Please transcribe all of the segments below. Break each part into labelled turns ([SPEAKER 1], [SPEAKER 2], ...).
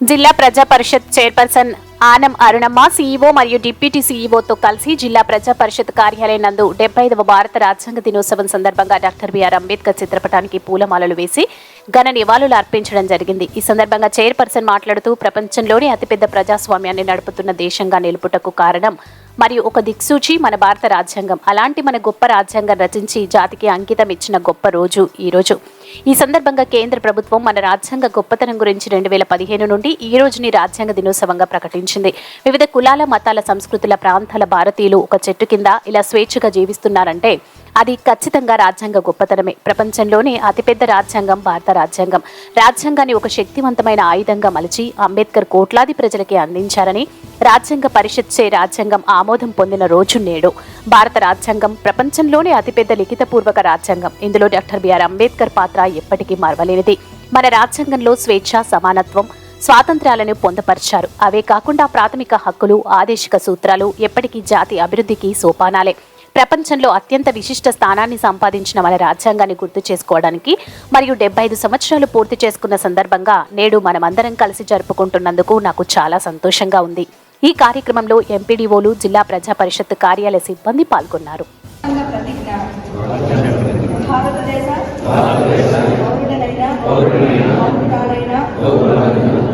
[SPEAKER 1] జిల్లా ప్రజా పరిషత్ చైర్పర్సన్ ఆనం అరుణమ్మ సీఈఓ మరియు డిప్యూటీ సీఈఓతో కలిసి జిల్లా ప్రజా పరిషత్ కార్యాలయం నందు డెబ్బై ఐదవ భారత రాజ్యాంగ దినోత్సవం సందర్భంగా డాక్టర్ బిఆర్ అంబేద్కర్ చిత్రపటానికి పూలమాలలు వేసి ఘన నివాళులు అర్పించడం జరిగింది. ఈ సందర్భంగా చైర్పర్సన్ మాట్లాడుతూ ప్రపంచంలోనే అతిపెద్ద ప్రజాస్వామ్యాన్ని నడుపుతున్న దేశంగా నిలుపుటకు కారణం మరియు ఒక దిక్సూచి మన భారత రాజ్యాంగం. అలాంటి మన గొప్ప రాజ్యాంగం రచించి జాతికి అంకితం ఇచ్చిన గొప్ప రోజు ఈరోజు రోజు. ఈ సందర్భంగా కేంద్ర ప్రభుత్వం మన రాజ్యాంగ గొప్పతనం గురించి రెండు వేల పదిహేను నుండి ఈ రోజుని రాజ్యాంగ దినోత్సవంగా ప్రకటించింది. వివిధ కులాల మతాల సంస్కృతుల ప్రాంతాల భారతీయులు ఒక చెట్టు కింద ఇలా స్వేచ్ఛగా జీవిస్తున్నారంటే అది ఖచ్చితంగా రాజ్యాంగ గొప్పతనమే. ప్రపంచంలోనే అతిపెద్ద రాజ్యాంగం భారత రాజ్యాంగం. రాజ్యాంగాన్ని ఒక శక్తివంతమైన ఆయుధంగా మలిచి అంబేద్కర్ కోట్లాది ప్రజలకి అందించారని రాజ్యాంగ పరిషత్ చే రాజ్యాంగం ఆమోదం పొందిన రోజు నేడు. భారత రాజ్యాంగం ప్రపంచంలోనే అతిపెద్ద లిఖితపూర్వక రాజ్యాంగం. ఇందులో డాక్టర్ బిఆర్ అంబేద్కర్ పాత్ర ఎప్పటికీ మరవలేనిది. మన రాజ్యాంగంలో స్వేచ్ఛ సమానత్వం స్వాతంత్ర్యాలను పొందపరిచారు. అవే కాకుండా ప్రాథమిక హక్కులు ఆదేశిక సూత్రాలు ఎప్పటికీ జాతి అభివృద్ధికి సోపానాలే. ప్రపంచంలో అత్యంత విశిష్ట స్థానాన్ని సంపాదించిన మన రాజ్యాంగాన్ని గుర్తు చేసుకోవడానికి మరియు డెబ్బై ఐదు సంవత్సరాలు పూర్తి చేసుకున్న సందర్భంగా నేడు మనమందరం కలిసి జరుపుకుంటున్నందుకు నాకు చాలా సంతోషంగా ఉంది ఈ కార్యక్రమంలో ఎంపీడీఓలు జిల్లా ప్రజా పరిషత్ కార్యాలయ సిబ్బంది పాల్గొన్నారు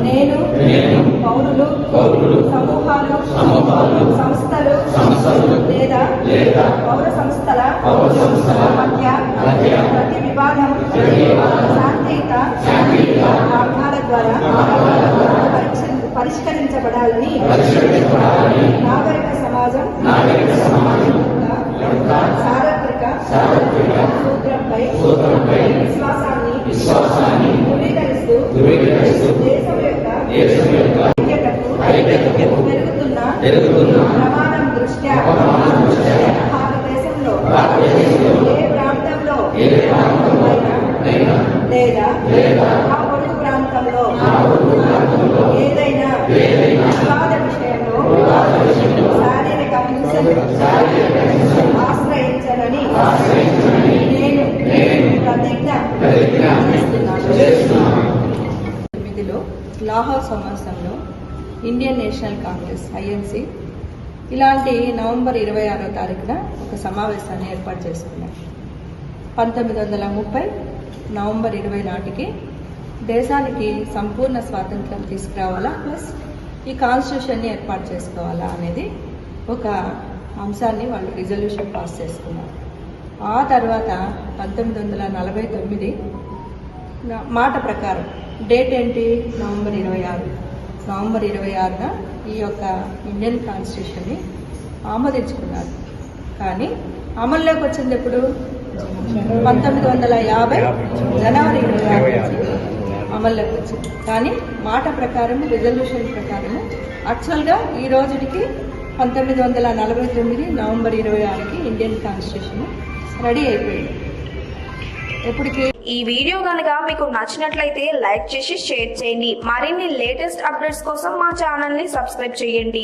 [SPEAKER 2] నేను పౌరులు సమూహాలు సంస్థలు లేదా పౌర సంస్థల మధ్య ప్రతి వివాదం శాంతియుత మార్గాల ద్వారా పరిష్క- పరిష్కరించబడాలని నాగరిక సమాజం సార్వత్రిక సూత్రంపై విశ్వాసాన్ని ధృవీకరిస్తూ దేశం యొక్క ఐక్యతకు పెరుగుతున్న ఆశ్రయించనని నేను ప్రతిజ్ఞ తొమ్మిదిలో లాహోర్ సమాసంలో ఇండియన్ నేషనల్ కాంగ్రెస్ ఐఎన్సి ఇలాంటి నవంబర్ ఇరవై ఆరో తారీఖున ఒక సమావేశాన్ని ఏర్పాటు చేసుకున్నాం పంతొమ్మిది వందల ముప్పై నవంబర్ ఇరవై నాటికి దేశానికి సంపూర్ణ స్వాతంత్రం తీసుకురావాలా? ప్లస్ ఈ కాన్స్టిట్యూషన్ని ఏర్పాటు చేసుకోవాలా అనేది ఒక అంశాన్ని వాళ్ళు రిజల్యూషన్ పాస్ చేసుకున్నారు. ఆ తర్వాత పంతొమ్మిది వందల నలభై తొమ్మిది మాట ప్రకారం డేట్ ఏంటి? నవంబర్ ఇరవై ఆరు. నవంబర్ ఇరవై ఆరున ఈ యొక్క ఇండియన్ కాన్స్టిట్యూషన్ని ఆమోదించుకున్నారు. కానీ అమల్లోకి వచ్చింది ఎప్పుడు? పంతొమ్మిది వందల యాభై జనవరి ఇరవై ఆరు అమల్లోకి వచ్చింది. కానీ మాట ప్రకారం రిజల్యూషన్ ప్రకారము యాక్చువల్గా ఈ రోజుకి పంతొమ్మిది వందల నలభై తొమ్మిది నవంబర్ ఇరవై ఆరుకి ఇండియన్ కాన్స్టిట్యూషన్ రెడీ అయిపోయింది. ఎప్పటికీ
[SPEAKER 3] ఈ వీడియో కనుక మీకు నచ్చినట్లయితే లైక్ చేసి షేర్ చేయండి. మరిన్ని లేటెస్ట్ అప్డేట్స్ కోసం మా ఛానల్ని సబ్స్క్రైబ్ చేయండి.